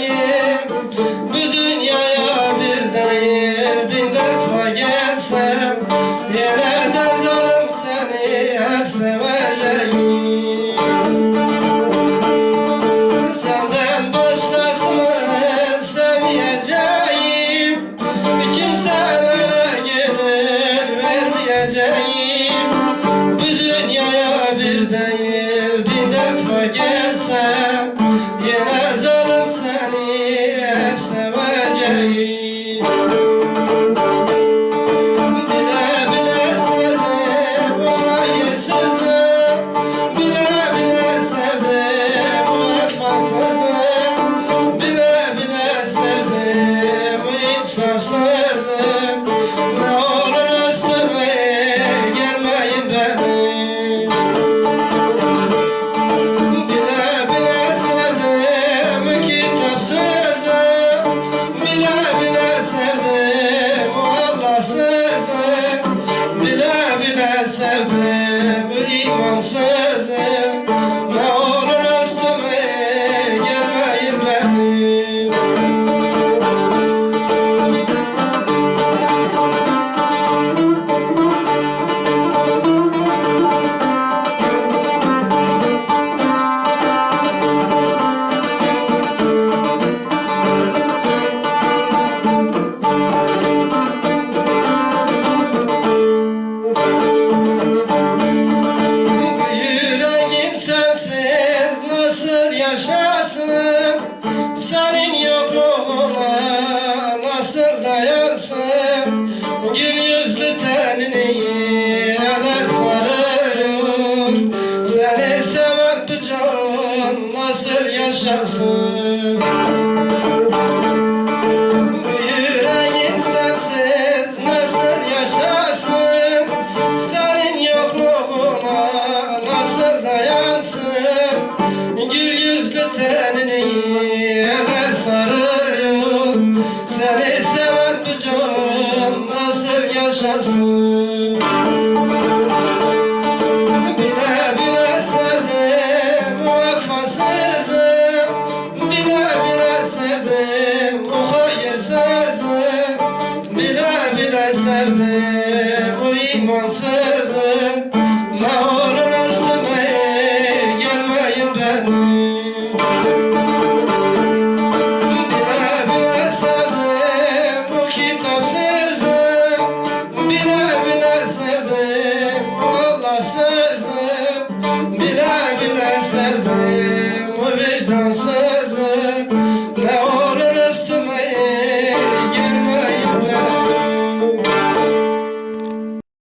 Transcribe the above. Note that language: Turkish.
yeah. dayansın Senin yokluğuna nasıl dayansın Gül yüzlü tenini ele sarılır Seni seven bir can nasıl yaşasın? düşersin Bile bile sevdim vefasızı Bile bile sevdim o hayırsızı Bile sevdim o